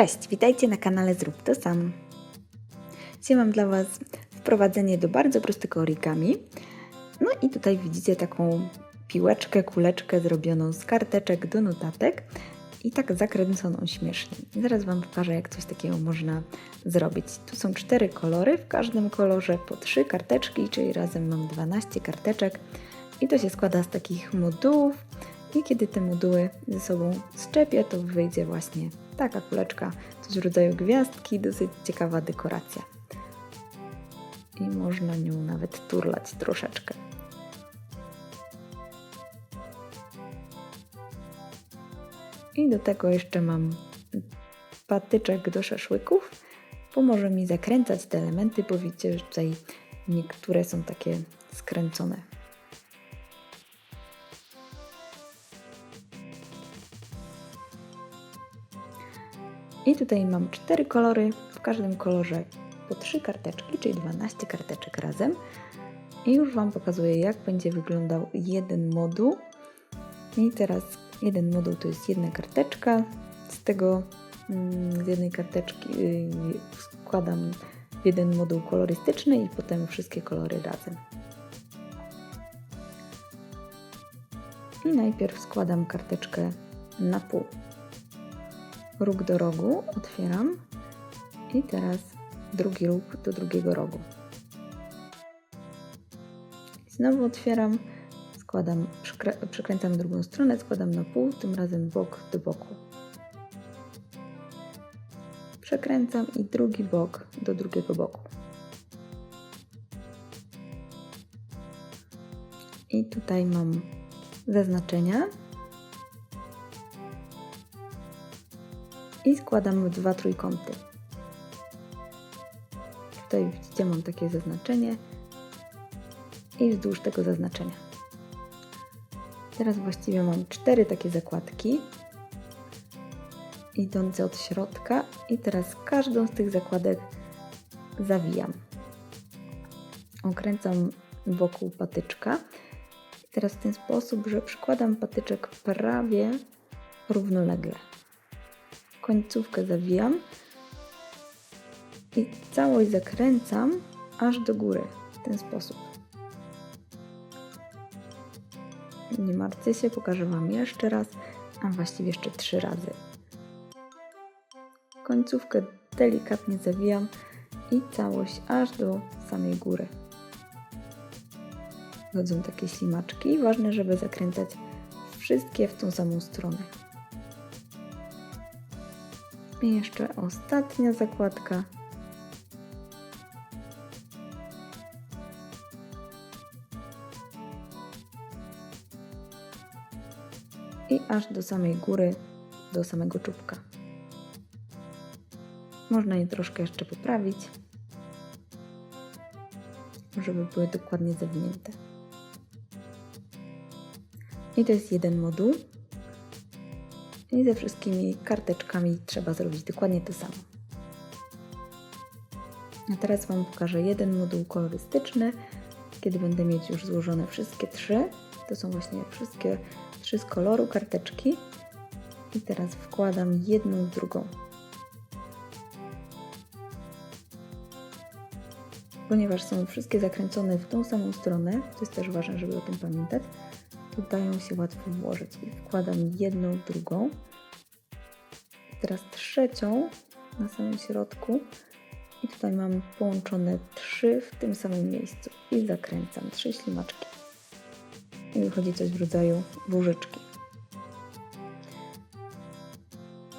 Cześć, witajcie na kanale Zrób to sam. Dzisiaj mam dla Was wprowadzenie do bardzo prostego origami. No i tutaj widzicie taką piłeczkę, kuleczkę zrobioną z karteczek do notatek i tak zakręconą śmiesznie. Zaraz Wam pokażę, jak coś takiego można zrobić. Tu są cztery kolory, w każdym kolorze po trzy karteczki, czyli razem mam 12 karteczek i to się składa z takich modułów i kiedy te moduły ze sobą szczepię, to wyjdzie właśnie taka kuleczka, coś w rodzaju gwiazdki, dosyć ciekawa dekoracja. I można nią nawet turlać troszeczkę. I do tego jeszcze mam patyczek do szaszłyków. Pomoże mi zakręcać te elementy, bo widzicie, że tutaj niektóre są takie skręcone. I tutaj mam cztery kolory, w każdym kolorze po trzy karteczki, czyli 12 karteczek razem. I już Wam pokazuję, jak będzie wyglądał jeden moduł. I teraz jeden moduł to jest jedna karteczka. Z tego mm, z jednej karteczki y, składam w jeden moduł kolorystyczny i potem wszystkie kolory razem. I najpierw składam karteczkę na pół róg do rogu, otwieram i teraz drugi róg do drugiego rogu. Znowu otwieram, składam, przekręcam drugą stronę, składam na pół, tym razem bok do boku. Przekręcam i drugi bok do drugiego boku. I tutaj mam zaznaczenia i składam w dwa trójkąty. Tutaj widzicie, mam takie zaznaczenie i wzdłuż tego zaznaczenia. Teraz właściwie mam cztery takie zakładki idące od środka i teraz każdą z tych zakładek zawijam. Okręcam wokół patyczka. Teraz w ten sposób, że przykładam patyczek prawie równolegle końcówkę zawijam i całość zakręcam aż do góry w ten sposób. Nie martwcie się, pokażę Wam jeszcze raz, a właściwie jeszcze trzy razy. Końcówkę delikatnie zawijam i całość aż do samej góry. Chodzą takie ślimaczki. Ważne, żeby zakręcać wszystkie w tą samą stronę. I jeszcze ostatnia zakładka. I aż do samej góry, do samego czubka. Można je troszkę jeszcze poprawić, żeby były dokładnie zawinięte. I to jest jeden moduł. I ze wszystkimi karteczkami trzeba zrobić dokładnie to samo. A teraz Wam pokażę jeden moduł kolorystyczny, kiedy będę mieć już złożone wszystkie trzy. To są właśnie wszystkie trzy z koloru karteczki. I teraz wkładam jedną w drugą. Ponieważ są wszystkie zakręcone w tą samą stronę, to jest też ważne, żeby o tym pamiętać, to dają się łatwo włożyć. I wkładam jedną drugą. Teraz trzecią na samym środku. I tutaj mam połączone trzy w tym samym miejscu. I zakręcam trzy ślimaczki. I wychodzi coś w rodzaju różyczki.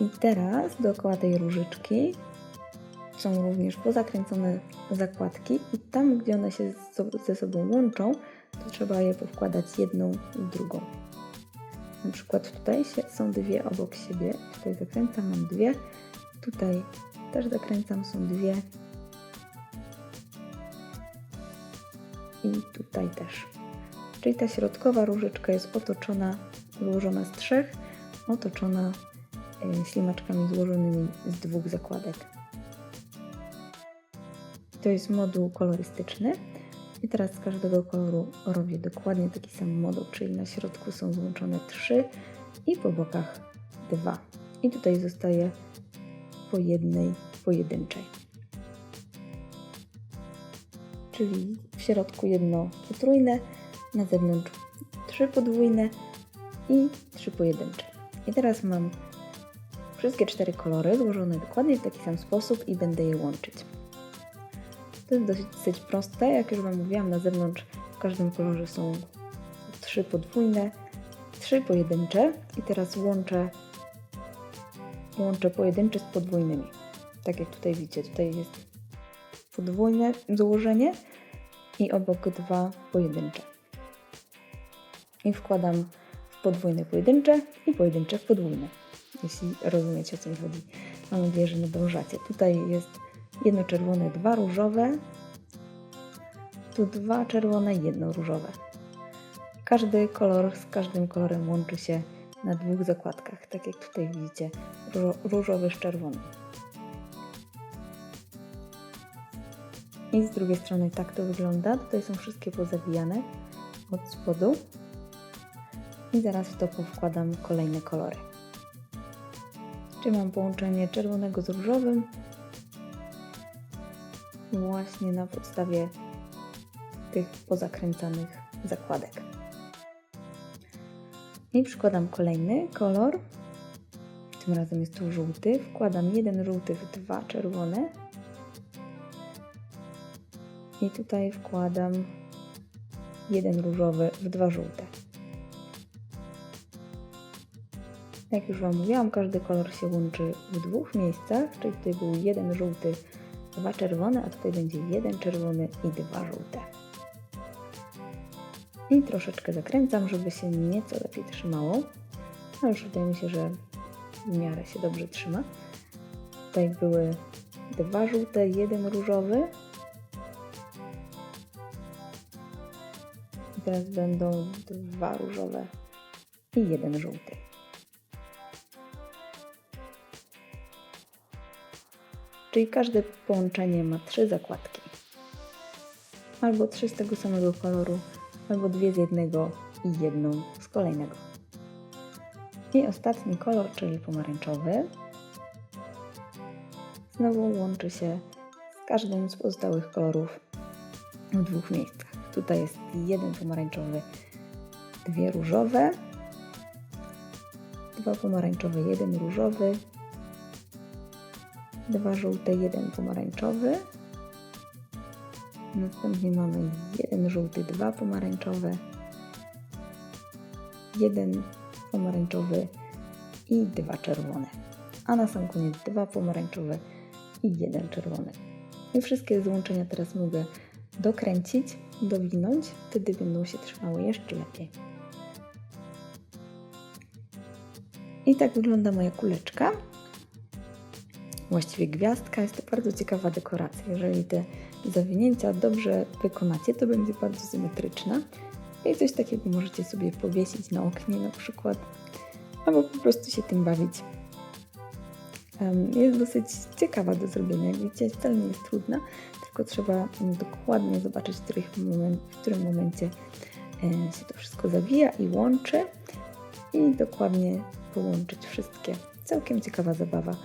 I teraz dookoła tej różyczki są również pozakręcone zakładki i tam, gdzie one się ze sobą łączą, to trzeba je powkładać jedną w drugą. Na przykład tutaj są dwie obok siebie, tutaj zakręcam, mam dwie, tutaj też zakręcam, są dwie i tutaj też. Czyli ta środkowa różyczka jest otoczona, złożona z trzech, otoczona e, ślimaczkami złożonymi z dwóch zakładek. To jest moduł kolorystyczny. I teraz z każdego koloru robię dokładnie taki sam moduł, czyli na środku są złączone trzy i po bokach dwa. I tutaj zostaje po jednej pojedynczej. Czyli w środku jedno potrójne, na zewnątrz trzy podwójne i trzy pojedyncze. I teraz mam wszystkie cztery kolory złożone dokładnie w taki sam sposób i będę je łączyć. To jest dosyć, dosyć proste, jak już Wam mówiłam, na zewnątrz w każdym kolorze są trzy podwójne, trzy pojedyncze i teraz łączę, łączę pojedyncze z podwójnymi. Tak jak tutaj widzicie, tutaj jest podwójne złożenie i obok dwa pojedyncze. I wkładam w podwójne pojedyncze i pojedyncze w podwójne. Jeśli rozumiecie o co mi chodzi. Mam nadzieję, że nadążacie. Tutaj jest jedno czerwone, dwa różowe. Tu dwa czerwone, jedno różowe. Każdy kolor z każdym kolorem łączy się na dwóch zakładkach, tak jak tutaj widzicie, ró- różowy z czerwonym. I z drugiej strony tak to wygląda. Tutaj są wszystkie pozawijane od spodu. I zaraz w to wkładam kolejne kolory. Czyli mam połączenie czerwonego z różowym. Właśnie na podstawie tych pozakręcanych zakładek. I przykładam kolejny kolor. Tym razem jest to żółty. Wkładam jeden żółty w dwa czerwone. I tutaj wkładam jeden różowy w dwa żółte. Jak już Wam mówiłam, każdy kolor się łączy w dwóch miejscach, czyli tutaj był jeden żółty, dwa czerwone, a tutaj będzie jeden czerwony i dwa żółte. I troszeczkę zakręcam, żeby się nieco lepiej trzymało. No już wydaje mi się, że w miarę się dobrze trzyma. Tutaj były dwa żółte, jeden różowy. I teraz będą dwa różowe i jeden żółty. Czyli każde połączenie ma trzy zakładki. Albo trzy z tego samego koloru, albo dwie z jednego i jedną z kolejnego. I ostatni kolor, czyli pomarańczowy, znowu łączy się z każdym z pozostałych kolorów w dwóch miejscach. Tutaj jest jeden pomarańczowy, dwie różowe, dwa pomarańczowe, jeden różowy, dwa żółte, jeden pomarańczowy. Następnie mamy jeden żółty, dwa pomarańczowe, jeden pomarańczowy i dwa czerwone. A na sam koniec dwa pomarańczowe i jeden czerwony. I wszystkie złączenia teraz mogę dokręcić, dowinąć, wtedy będą się trzymały jeszcze lepiej. I tak wygląda moja kuleczka właściwie gwiazdka. Jest to bardzo ciekawa dekoracja. Jeżeli te zawinięcia dobrze wykonacie, to będzie bardzo symetryczna. I coś takiego możecie sobie powiesić na oknie na przykład, albo po prostu się tym bawić. Jest dosyć ciekawa do zrobienia. Jak widzicie, wcale nie jest trudna, tylko trzeba dokładnie zobaczyć, w, moment, w którym momencie e, się to wszystko zawija i łączy i dokładnie połączyć wszystkie. Całkiem ciekawa zabawa.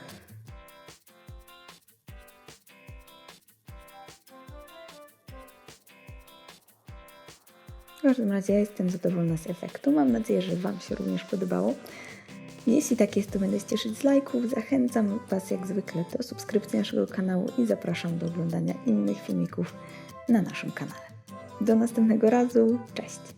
Każdym razie ja jestem zadowolona z efektu. Mam nadzieję, że Wam się również podobało. Jeśli tak jest, to będę się cieszyć z lajków. Zachęcam Was jak zwykle do subskrypcji naszego kanału i zapraszam do oglądania innych filmików na naszym kanale. Do następnego razu. Cześć!